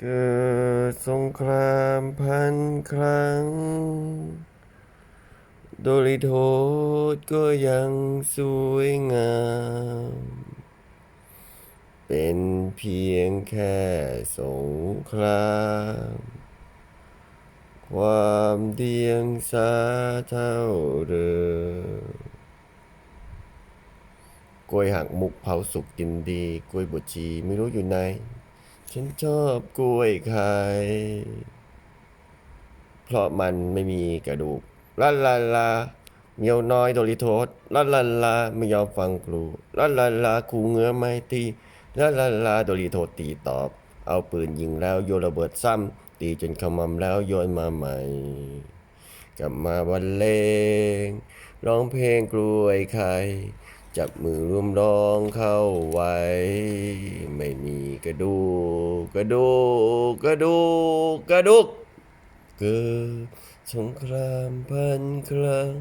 เกิดสงครามพันครั้ง โดริโทษก็ยังสวยงาม เป็นเพียงแค่สงคราม ความเดียงสาเท่าเดิมกล้วยหักมุกเผาสุกกินดี กล้วยบวชชีไม่รู้อยู่ไหน ฉันชอบกล้วยไข่เพราะมันไม่มีกระดูกลาลาลาเมียวน้อยโดริโทษลาลาลาไม่ยอมฟังครูลาลาลาครูเงื้อไม่ตีลาลาลาโดริโทษตีตอบ เอาปืนยิงแล้วโยนระเบิดซ้ำตีจนขมำแล้วโยนมาใหม่ กลับมาบรรเลงร้องเพลงกล้วยไข่จับมือร่วมร้องเข้าไว้ ไม่มี กระดูกกระดูกกระดูกกระดูกเกิดสงครามพันครั้ง